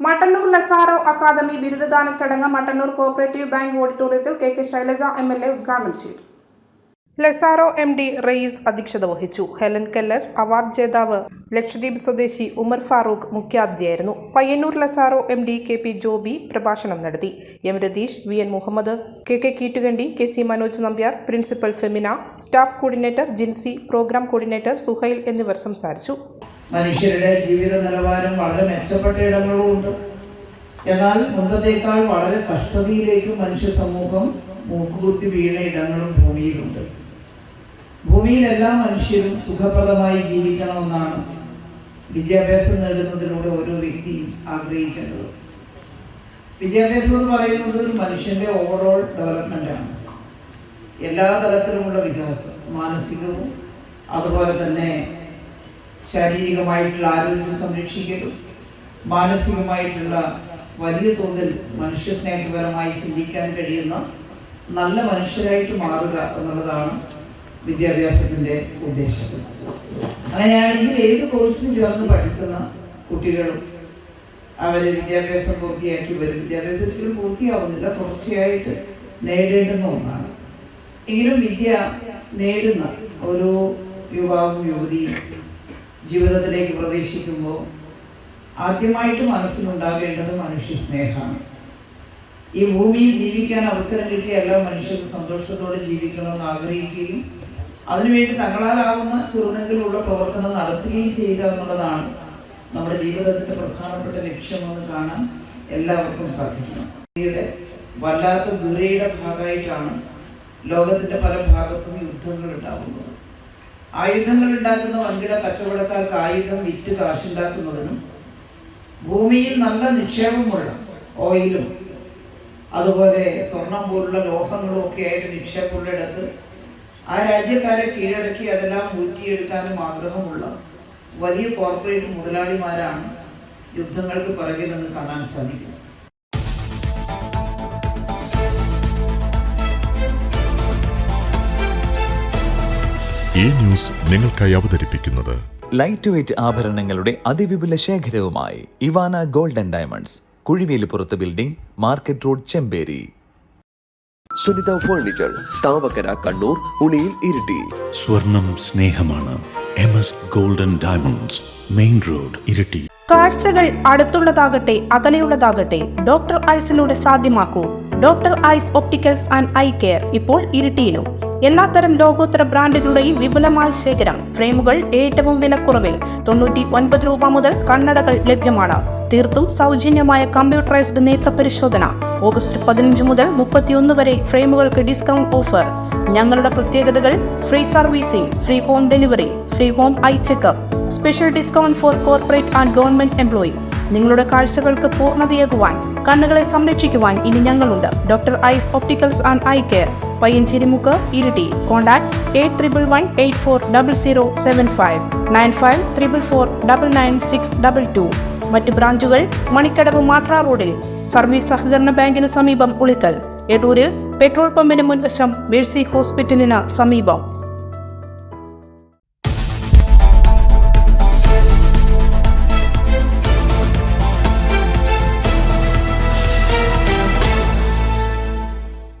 Mattannur Lazaro academy ബിരുദദാന ചടങ്ങ് Mattannur cooperative bank ഓഡിറ്റോറിയത്തിൽ K K Shailaja M L A ഉദ്ഘാടനം ചെയ്തു. ലസാറോ എം ഡി റയീസ് അധ്യക്ഷത വഹിച്ചു. ഹെലൻ കെല്ലർ അവാർഡ് ജേതാവ് ലക്ഷദ്വീപ് സ്വദേശി Umar Farooq മുഖ്യാതിഥിയായിരുന്നു. Payyanur Lazaro M D K P Joby പ്രഭാഷണം നടത്തി. M Ratheesh V N Muhammad K K Keettukandi K C Manoj Nambiar principal Femina staff coordinator Jincy program coordinator Suhail എന്നിവർ സംസാരിച്ചു. മനുഷ്യരുടെ ജീവിത നിലവാരം വളരെ മെച്ചപ്പെട്ട ഇടങ്ങളുമുണ്ട് എന്നാൽ മുൻപത്തേക്കാൾ വളരെ കഷ്ടതയിലേക്ക് മനുഷ്യ സമൂഹം മൂക്കുകുത്തി വീണ ഇടങ്ങളും ഭൂമിയിലുണ്ട്. ഭൂമിയിൽ എല്ലാ മനുഷ്യരും സുഖപ്രദമായി ജീവിക്കണമെന്നാണ് വിദ്യാഭ്യാസം നേടുന്നതിലൂടെ ഓരോ വ്യക്തിയും ആഗ്രഹിക്കേണ്ടത്. വിദ്യാഭ്യാസം എന്ന് പറയുന്നത് മനുഷ്യന്റെ ഓവറോൾ ഡെവലപ്മെന്റ് ആണ്. എല്ലാ തലത്തിലുമുള്ള വികാസം മാനസികവും അതുപോലെ തന്നെ ശാരീരികമായിട്ടുള്ള ആരോഗ്യം സംരക്ഷിക്കലും മാനസികമായിട്ടുള്ള വലിയ തോതിൽ മനുഷ്യസ്നേഹപരമായി ചിന്തിക്കാൻ കഴിയുന്ന നല്ല മനുഷ്യരായിട്ട് മാറുക എന്നുള്ളതാണ് വിദ്യാഭ്യാസത്തിന്റെ ഉദ്ദേശം. അങ്ങനെയാണെങ്കിൽ ഏത് കോഴ്സും ചേർന്ന് പഠിക്കുന്ന കുട്ടികളും അവർ വിദ്യാഭ്യാസം പൂർത്തിയാക്കി വരും വിദ്യാഭ്യാസത്തിലും പൂർത്തിയാവുന്നില്ല തുടർച്ചയായിട്ട് നേടേണ്ടുന്ന ഒന്നാണ്. എങ്കിലും വിദ്യ നേടുന്ന ഓരോ യുവാവും യുവതിയും ജീവിതത്തിലേക്ക് പ്രവേശിക്കുമ്പോൾ ആദ്യമായിട്ട് മനസ്സിലുണ്ടാകേണ്ടത് മനുഷ്യ സ്നേഹമാണ്. ഈ ഭൂമിയിൽ ജീവിക്കാൻ അവസരം കിട്ടിയ എല്ലാ മനുഷ്യരും സന്തോഷത്തോടെ ജീവിക്കണമെന്ന് ആഗ്രഹിക്കുകയും അതിനുവേണ്ടി തങ്ങളാലാവുന്ന ചെറുതെങ്കിലുള്ള പ്രവർത്തനം നടത്തുകയും ചെയ്യുക എന്നുള്ളതാണ് നമ്മുടെ ജീവിതത്തിന്റെ പ്രധാനപ്പെട്ട ലക്ഷ്യമെന്ന് കാണാൻ എല്ലാവർക്കും സാധിക്കണം വല്ലാത്ത ദുരയുടെ ഭാഗമായിട്ടാണ് ലോകത്തിന്റെ പല ഭാഗത്തും യുദ്ധങ്ങൾ ഉണ്ടാകുന്നത്. ആയുധങ്ങൾ ഉണ്ടാക്കുന്ന വൻകിട കച്ചവടക്കാർക്ക് ആയുധം വിറ്റ് കാശുണ്ടാക്കുന്നതിനും ഭൂമിയിൽ നല്ല നിക്ഷേപമുള്ള ഓയിലും അതുപോലെ സ്വർണം പോലുള്ള ലോഹങ്ങളും ഒക്കെ ആയിട്ട് നിക്ഷേപമുള്ള ഇടത്ത് ആ രാജ്യക്കാരെ കീഴടക്കി അതെല്ലാം ഊറ്റിയെടുക്കാനും ആഗ്രഹമുള്ള വലിയ കോർപ്പറേറ്റ് മുതലാളിമാരാണ് യുദ്ധങ്ങൾക്ക് പിറകിലെന്ന് കാണാൻ സാധിക്കും ഈ ന്യൂസ് നിങ്ങൾക്കായി അവതരിപ്പിക്കുന്നത്. ലൈറ്റ് വെയ്റ്റ് ആഭരണങ്ങളുടെ അതിവിപുല ശേഖരവുമായി Ivana golden diamonds Kuzhivelippurath building market road Chemperi. Sunitha furniture Thavakkara Kannur Uliyil Iritty. സ്വർണം സ്നേഹമാണ്. M S golden diamonds main road Iritty. കാഴ്ചകൾ അടുത്തുള്ളതാകട്ടെ അകലെയുള്ളതാകട്ടെ ഡോക്ടർ ഐസിലൂടെ സാധ്യമാക്കൂ. Doctor eyes opticals and eye care ഇപ്പോൾ ഇരിട്ടിയിലും. എല്ലാത്തരം ലോകോത്തര ബ്രാൻഡുകളുടെയും വിപുലമായ ശേഖരം ഫ്രെയിമുകൾ ഏറ്റവും വിലക്കുറവിൽ തൊണ്ണൂറ്റി ഒൻപത് രൂപ മുതൽ കണ്ണടകൾ ലഭ്യമാണ്. തീർത്തും സൗജന്യമായ കമ്പ്യൂട്ടറൈസ്ഡ് നേത്ര പരിശോധന ഓഗസ്റ്റ് പതിനഞ്ച് മുതൽ മുപ്പത്തിയൊന്ന് വരെ ഫ്രെയിമുകൾക്ക് ഡിസ്കൗണ്ട് ഓഫർ. ഞങ്ങളുടെ പ്രത്യേകതകൾ free servicing free home delivery free home eye checkup special discount for corporate and government employee. നിങ്ങളുടെ കാഴ്ചകൾക്ക് പൂർണതയേകുവാൻ കണ്ണുകളെ സംരക്ഷിക്കുവാൻ ഇനി ഞങ്ങളുണ്ട്. Doctor eyes opticals and eye care. Payyancherimukku Iritty. Contact eight triple one eight four double zero seven five nine five triple four double nine six double two മറ്റ് ബ്രാഞ്ചുകൾ മണിക്കടവ് മാത്ര റോഡിൽ. സർവീസ് സഹകരണ ബാങ്കിന് സമീപം ഉളിക്കൽ. എടൂരിൽ പെട്രോൾ പമ്പിന് മുൻവശം മേഴ്സി ഹോസ്പിറ്റലിന് സമീപം.